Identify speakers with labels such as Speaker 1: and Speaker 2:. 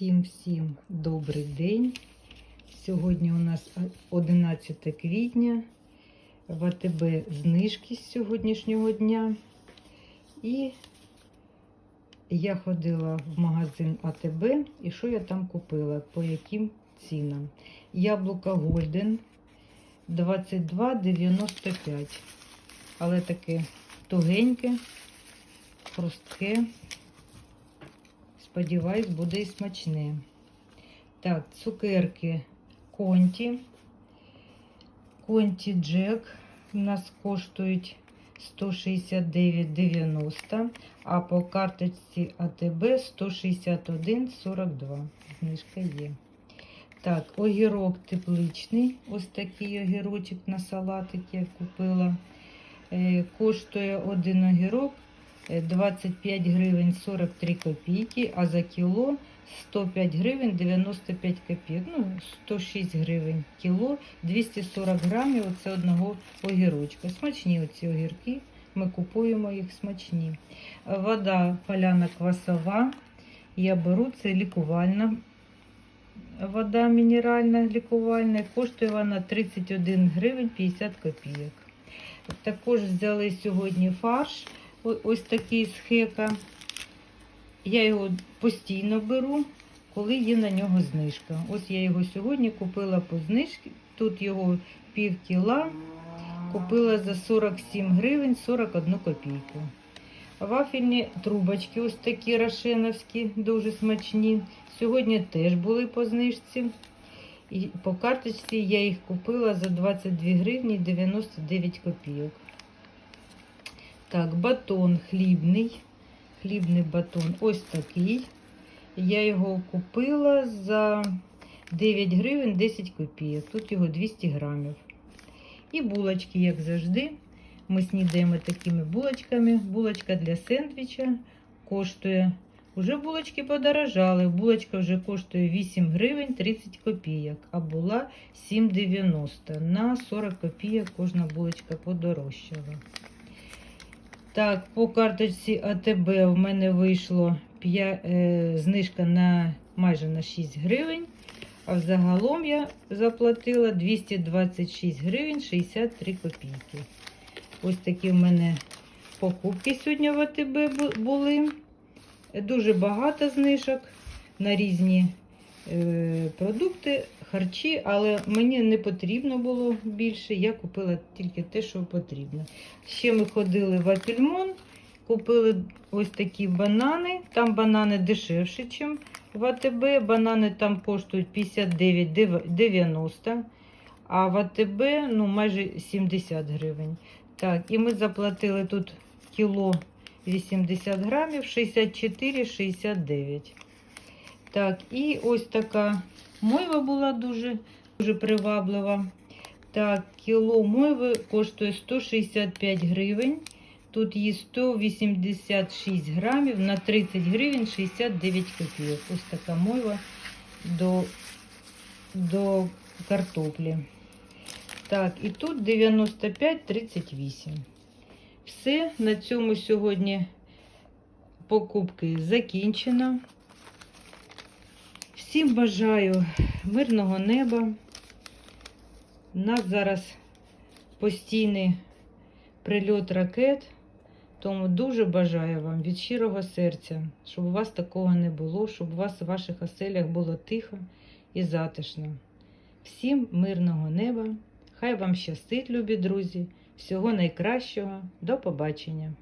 Speaker 1: Всім добрий день. Сьогодні у нас 11 квітня. В АТБ знижки з сьогоднішнього дня. І я ходила в магазин АТБ і що я там купила, по яким цінам. Яблука Голден 22,95. Але таке тугеньке, хрустке. Сподіваюсь, буде і смачне. Так, цукерки Конті. Конті Джек у нас коштують 169,90, а по карточці АТБ 161,42. Знижка є. Так, огірок тепличний. Ось такий огірочок на салатик я купила. Е, коштує один огірок 25 гривень 43 копійки, а за кіло 105 гривень 95 копійок. Ну, 106 гривень кіло, 240 грамів оце одного огірочка. Смачні оці огірки. Ми купуємо їх смачні. Вода поляна квасова. Я беру це лікувальна. Вода мінеральна лікувальна. Коштує вона 31 гривень 50 копійок. Також взяли сьогодні фарш. Ось такий з хека. Я його постійно беру, коли є на нього знижка. Ось я його сьогодні купила по знижці. Тут його пів кіла. Купила за 47 гривень 41 копійку. Вафельні трубочки, ось такі рошеновські, дуже смачні. Сьогодні теж були по знижці. І по карточці я їх купила за 22 гривні 99 копійок. Так, батон хлібний. Хлібний батон ось такий. Я його купила за 9 гривень 10 копійок. Тут його 200 грамів. І булочки, як завжди. Ми снідаємо такими булочками. Булочка для сендвіча коштує. Уже булочки подорожали. Булочка вже коштує 8 гривень 30 копійок, а була 7,90. На 40 копійок кожна булочка подорожчала. Так, по карточці АТБ в мене вийшло 5, е, знижка на майже на 6 гривень. А взагалом я заплатила 226 гривень 63 копійки. Ось такі в мене покупки сьогодні в АТБ були. Дуже багато знижок на різні е, продукти, харчі, але мені не потрібно було більше. Я купила тільки те, що потрібно. Ще ми ходили в Апельмон, купили ось такі банани. Там банани дешевші, ніж в АТБ. Банани там коштують 59,90, а в АТБ ну, майже 70 гривень. Так, і ми заплатили тут кіло 80 грамів, 64,69. Так, і ось така мойва була дуже дуже приваблива. Так, кіло мойви коштує 165 гривень. Тут є 186 грамів на 30 гривень 69 копійок. Ось така мойва до, до картоплі. Так, і тут 95,38. Все, на цьому сьогодні покупки закінчено. Всім бажаю мирного неба. У нас зараз постійний прильот ракет, тому дуже бажаю вам від щирого серця, щоб у вас такого не було, щоб у вас в ваших оселях було тихо і затишно. Всім мирного неба! Хай вам щастить, любі друзі! Всього найкращого, до побачення!